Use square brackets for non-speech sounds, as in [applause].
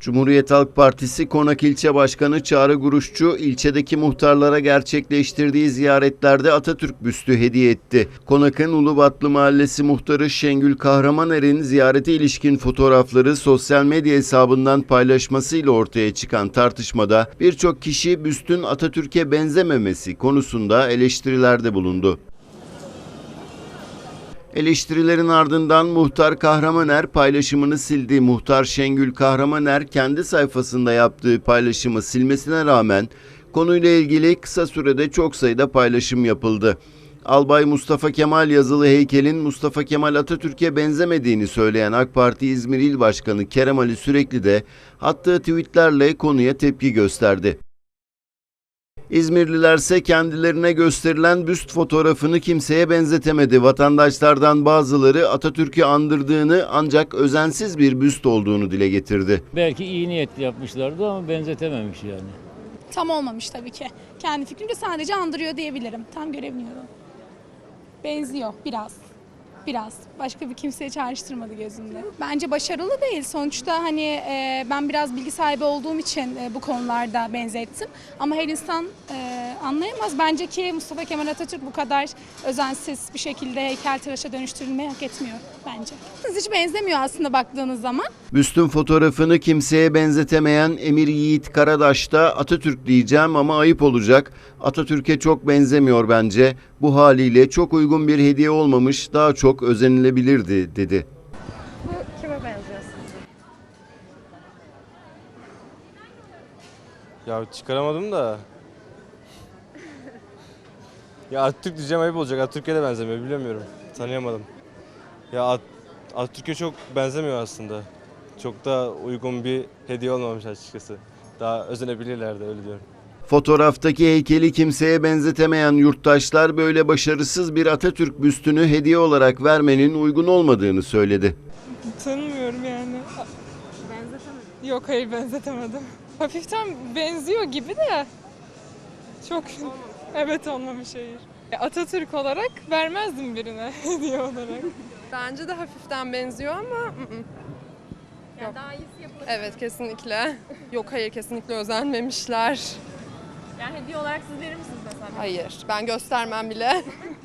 Cumhuriyet Halk Partisi Konak İlçe Başkanı Çağrı Guruşçu ilçedeki muhtarlara gerçekleştirdiği ziyaretlerde Atatürk büstü hediye etti. Konak'ın Ulubatlı Mahallesi muhtarı Şengül Kahramaner'in ziyarete ilişkin fotoğrafları sosyal medya hesabından paylaşmasıyla ortaya çıkan tartışmada birçok kişi büstün Atatürk'e benzememesi konusunda eleştirilerde bulundu. Eleştirilerin ardından Muhtar Kahramaner paylaşımını sildi. Muhtar Şengül Kahramaner kendi sayfasında yaptığı paylaşımı silmesine rağmen konuyla ilgili kısa sürede çok sayıda paylaşım yapıldı. Albay Mustafa Kemal yazılı heykelin Mustafa Kemal Atatürk'e benzemediğini söyleyen AK Parti İzmir İl Başkanı Kerem Ali Sürekli de attığı tweetlerle konuya tepki gösterdi. İzmirlilerse kendilerine gösterilen büst fotoğrafını kimseye benzetemedi. Vatandaşlardan bazıları Atatürk'ü andırdığını ancak özensiz bir büst olduğunu dile getirdi. Belki iyi niyetli yapmışlardı ama benzetememiş yani. Tam olmamış tabii ki. Kendi fikrimce sadece andırıyor diyebilirim. Tam göremiyorum. Benziyor biraz. Biraz. Başka bir kimseye çağrıştırmadı gözümde. Bence başarılı değil. Sonuçta hani e, ben biraz bilgi sahibi olduğum için e, bu konularda benzettim. Ama her insan e, anlayamaz. Bence ki Mustafa Kemal Atatürk bu kadar özensiz bir şekilde heykeltıraşa dönüştürülmeyi hak etmiyor bence. Hiç benzemiyor aslında baktığınız zaman. Büstün fotoğrafını kimseye benzetemeyen Emir Yiğit Karadaş da Atatürk diyeceğim ama ayıp olacak. Atatürk'e çok benzemiyor bence. Bu haliyle çok uygun bir hediye olmamış, daha çok özenilebilirdi dedi. Bu kime benziyor sizce? Ya çıkaramadım da. [laughs] ya Atatürk diyeceğim ayıp olacak. Atatürk'e de benzemiyor bilemiyorum. Tanıyamadım. Ya At Atatürk'e çok benzemiyor aslında. Çok da uygun bir hediye olmamış açıkçası. Daha özenebilirlerdi öyle diyorum. Fotoğraftaki heykeli kimseye benzetemeyen yurttaşlar böyle başarısız bir Atatürk büstünü hediye olarak vermenin uygun olmadığını söyledi. Tanımıyorum yani. Benzetemedim. Yok hayır benzetemedim. Hafiften benziyor gibi de çok evet olmamış hayır. Atatürk olarak vermezdim birine [laughs] hediye olarak. Bence de hafiften benziyor ama. Yani daha iyisi yapılır. evet kesinlikle. Yok hayır kesinlikle özenmemişler. Yani hediye olarak siz verir misiniz mesela? Hayır ben göstermem bile. [laughs]